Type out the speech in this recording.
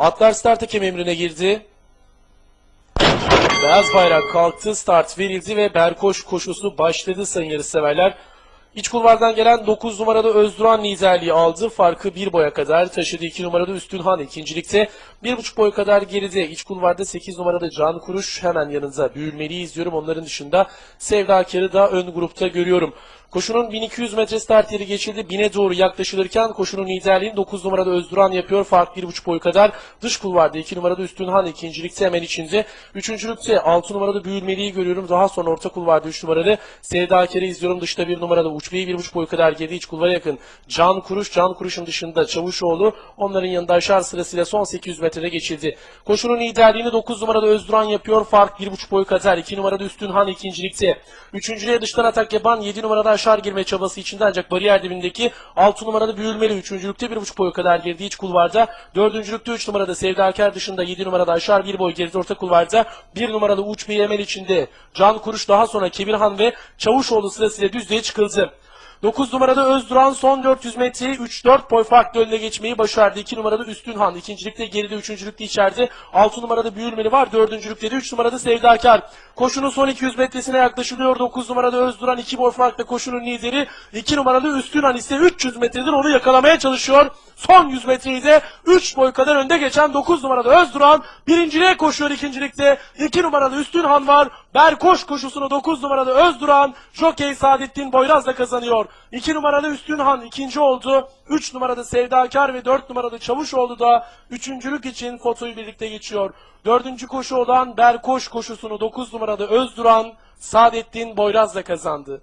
Atlar start hakem emrine girdi. Beyaz bayrak kalktı, start verildi ve Berkoş koşusu başladı sayın yarışseverler. İç kulvardan gelen 9 numarada Özduran liderliği aldı. Farkı 1 boya kadar taşıdı. 2 numarada Üstünhan ikincilikte. 1,5 boy kadar geride. İç kulvarda 8 numarada Can Kuruş hemen yanında. Büyülmeli izliyorum. Onların dışında Sevda Ker'i da ön grupta görüyorum. Koşunun 1200 metre start geçildi. 1000'e doğru yaklaşılırken koşunun liderliğini 9 numarada Özduran yapıyor. Fark 1,5 boy kadar. Dış kulvarda 2 numarada Üstünhan ikincilikte hemen içinde. Üçüncülükte 6 numarada Büyülmeli'yi görüyorum. Daha sonra orta kulvarda 3 numaralı Sevda Ker'i izliyorum. Dışta 1 numarada Uçbeyi 1,5 boy kadar geride iç kulvara yakın. Can Kuruş, Can Kuruş'un dışında Çavuşoğlu. Onların yanında aşağı sırasıyla son 800 metrede geçildi. Koşunun liderliğini 9 numarada Özduran yapıyor. Fark 1,5 boy kadar. 2 numarada Üstünhan ikincilikte. Üçüncülüğe dıştan atak yapan 7 numarada aşağı girme çabası içinde ancak bariyer dibindeki 6 numarada Büyülmeli. Üçüncülükte 1,5 boy kadar geride iç kulvarda. Dördüncülükte 3 numarada Sevdaker dışında 7 numarada aşağı bir boy geride orta kulvarda. 1 numarada Uç Bey Emel içinde. Can Kuruş daha sonra Kebirhan ve Çavuşoğlu sırasıyla düzlüğe çıkıldı. 9 numarada Özduran son 400 metreyi 3-4 boy farklı önüne geçmeyi başardı. 2 numarada Üstünhan, ikincilikte geride, üçüncülükte içeride. 6 numarada Büyülmeli var, dördüncülükte de 3 numarada Sevdakar. Koşunun son 200 metresine yaklaşılıyor. 9 numarada Özduran 2 boy farkla koşunun lideri. 2 numarada Üstünhan ise 300 metredir onu yakalamaya çalışıyor. Son 100 metreyi de 3 boy kadar önde geçen 9 numarada Özduran birinciliğe koşuyor ikincilikte. 2 numaralı Üstünhan var. Berkoş koşusunu 9 numarada Özduran, Jokey Saadettin Boyraz'la kazanıyor. 2 numaralı Üstünhan ikinci oldu. 3 numarada Sevdakar ve 4 numarada Çavuşoğlu da üçüncülük için fotoyu birlikte geçiyor. Dördüncü koşu olan Berkoş koşusunu 9 numarada Özduran, Saadettin Boyraz'la kazandı.